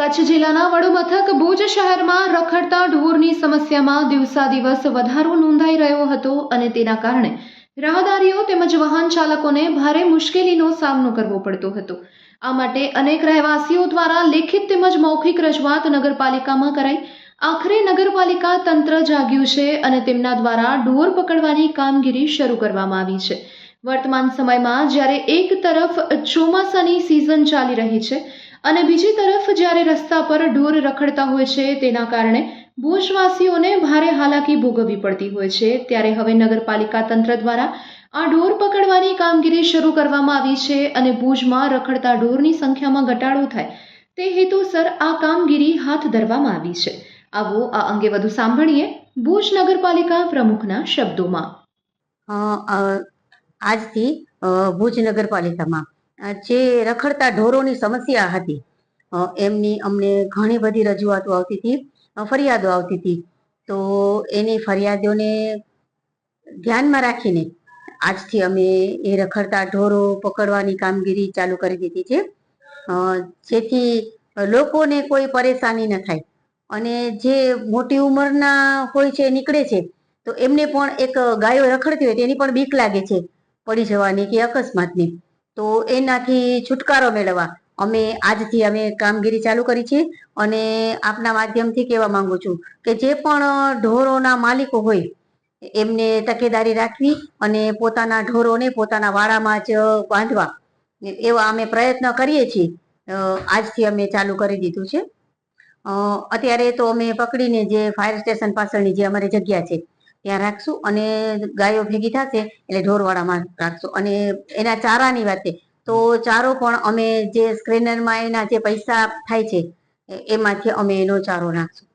કચ્છ જિલ્લાના વડુમથક ભુજ શહેરમાં રખડતા ઢોરની સમસ્યામાં દિવસા દિવસ વધારો નોંધાઈ રહ્યો હતો અને તેના કારણે રાહદારીઓ તેમજ વાહન ચાલકોને ભારે મુશ્કેલીનો સામનો કરવો પડતો હતો. આ માટે અનેક રહેવાસીઓ દ્વારા લેખિત તેમજ મૌખિક રજૂઆત નગરપાલિકામાં કરાઈ. આખરે નગરપાલિકા તંત્ર જાગ્યું છે અને તેમના દ્વારા ઢોર પકડવાની કામગીરી શરૂ કરવામાં આવી છે. વર્તમાન સમયમાં જ્યારે એક તરફ ચોમાસાની સિઝન ચાલી રહી છે અને બીજી તરફ જ્યારે રસ્તા પર ઢોર રખડતા હોય છે, તેના કારણે ભુજવાસીઓને ભારે હાલાકી ભોગવવી પડતી હોય છે. ત્યારે હવે નગરપાલિકા તંત્ર દ્વારા આ ઢોર પકડવાની કામગીરી શરૂ કરવામાં આવી છે અને ભુજમાં રખડતા ઢોરની સંખ્યામાં ઘટાડો થાય તે હેતુસર આ કામગીરી હાથ ધરવામાં આવી છે. આવો આ અંગે વધુ સાંભળીએ ભુજ નગરપાલિકા પ્રમુખના શબ્દોમાં. આજથી ભુજ નગરપાલિકામાં જે રખડતા ઢોરોની સમસ્યા હતી. એમની અમને ઘણી બધી રજૂઆતો આવતી હતી ફરિયાદો આવતી હતી. તો એની ફરિયાદોને ધ્યાનમાં રાખીને આજથી અમે એ રખડતા ઢોરો પકડવાની કામગીરી ચાલુ કરી દીધી છે. જેથી લોકોને કોઈ પરેશાની ન થાય. અને જે મોટી ઉંમરના હોય છે નીકળે છે, તો એમને પણ એક ગાયો રખડતી હોય તેની પણ બીક લાગે છે, પડી જવાની કે અકસ્માતની. તો એનાથી છુટકારો મેળવવા. અમે આજથી અમે કામગીરી ચાલુ કરી છે અને આપના માધ્યમથી કહેવા માંગુ છું કે જે પણ ઢોરોના માલિકો હોય, એમને તકેદારી રાખવી અને પોતાના ઢોરોને પોતાના વાડામાં જ બાંધવા. એવા અમે પ્રયત્ન કરીએ છીએ. આજથી અમે ચાલુ કરી દીધું છે. અત્યારે તો અમે પકડીને જે ફાયર સ્ટેશન પાછળની જે અમારી જગ્યા છે ત્યાં રાખશું અને ગાયો ભેગી થશે એટલે ઢોરવાડામાં રાખશું. અને એના ચારાની વાતે તો ચારો પણ અમે જે સ્ક્રેનરમાં એના જે પૈસા થાય છે એમાંથી અમે એનો ચારો નાખશું